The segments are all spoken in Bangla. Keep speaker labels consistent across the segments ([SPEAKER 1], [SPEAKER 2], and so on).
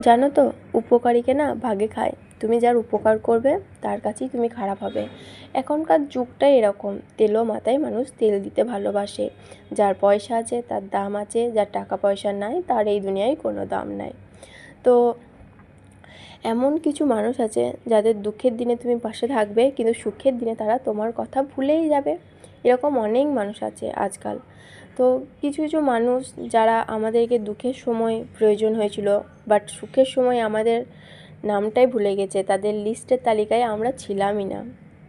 [SPEAKER 1] জানো তো, উপকারীকে না ভাগে খায়। তুমি যার উপকার করবে, তার কাছেই তুমি খারাপ হবে। এখনকার যুগটাই এরকম, তেলও মাথায় মানুষ তেল দিতে ভালোবাসে। যার পয়সা আছে, তার দাম আছে, যার টাকা পয়সা নাই, তার এই দুনিয়ায় কোনো দাম নাই। তো, এমন কিছু মানুষ আছে, যাদের দুঃখের দিনে তুমি পাশে থাকবে, কিন্তু সুখের দিনে তারা তোমার কথা ভুলেই যাবে। এরকম অনেক মানুষ আছে আজকাল। তো কিছু কিছু মানুষ যারা আমাদেরকে দুঃখের সময় প্রয়োজন হয়েছিল বাট সুখের সময় আমাদের নামটাই ভুলে গেছে, তাদের লিস্টের তালিকায় আমরা ছিলামই না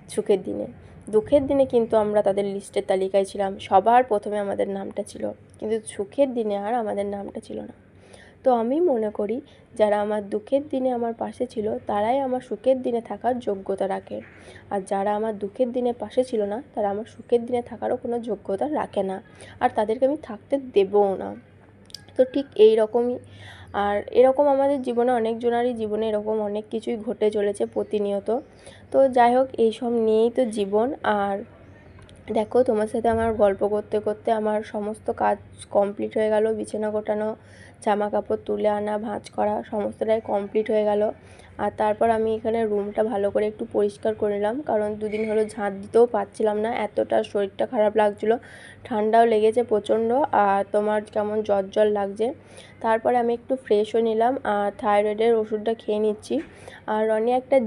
[SPEAKER 1] সুখের দিনে। দুঃখের দিনে কিন্তু আমরা তাদের লিস্টের তালিকায় ছিলাম, সবার প্রথমে আমাদের নামটা ছিল। কিন্তু সুখের দিনে আর আমাদের নামটা ছিল না। তো আমি মনে করি, যারা আমার দুঃখের দিনে আমার পাশে ছিল, তারাই আমার সুখের দিনে থাকার যোগ্যতা রাখে। আর যারা আমার দুঃখের দিনে পাশে ছিল না, তারা আমার সুখের দিনে থাকারও কোনো যোগ্যতা রাখে না। আর তাদেরকে আমি থাকতে দেবও না। তো ঠিক এই রকমই। আর এরকম আমাদের জীবনে অনেকজনারই জীবনে এরকম অনেক কিছুই ঘটে চলেছে প্রতিনিয়ত। তো যাই হোক, এইসব নিয়েই তো জীবন। আর দেখো, তোমার সাথে আমার গল্প করতে করতে আমার সমস্ত কাজ কমপ্লিট হয়ে গেল। বিছানা গোটানো জামা কাপড় তুলে আনা, ভাঁজ করা, সমস্তটাই কমপ্লিট হয়ে গেল। আর তারপর আমি এখানে রুমটা ভালো করে একটু পরিষ্কার করে নিলাম। কারণ দুদিন হলো ঝাঁট দিতেও পারছিলাম না, এতটা শরীরটা খারাপ লাগছিল। ঠান্ডাও লেগেছে প্রচণ্ড, আর তোমার কেমন জ্বর জ্বর লাগছে। তারপরে আমি একটু ফ্রেশও নিলাম, আর থাইরয়েডের ওষুধটা খেয়ে নিচ্ছি। আর রনি একটা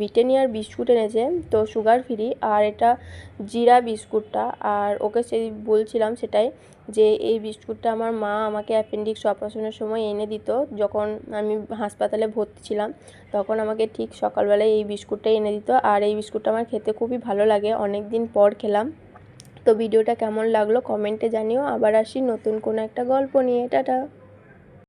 [SPEAKER 1] ব্রিটেনিয়ার বিস্কুট এনেছে, তো সুগার ফ্রি আর এটা জিরা বিস্কুটটা। আর ওকে সেই বলছিলাম সেটাই যে, এই বিস্কুটটা আমার মা আমাকে অ্যাপেন্ডিক্স অপারেশনের সময় এনে দিত যখন আমি হাসপাতালে ভর্তি ছিলাম। তখন আমাকে ঠিক সকালবেলায় এই বিস্কুটটাই এনে দিত। আর এই বিস্কুটটা আমার খেতে খুবই ভালো লাগে। অনেক দিন পর খেলাম। তো ভিডিওটা কেমন লাগল কমেন্টে জানিও। আবার আসি নতুন কোনো একটা গল্প নিয়ে। টাটা!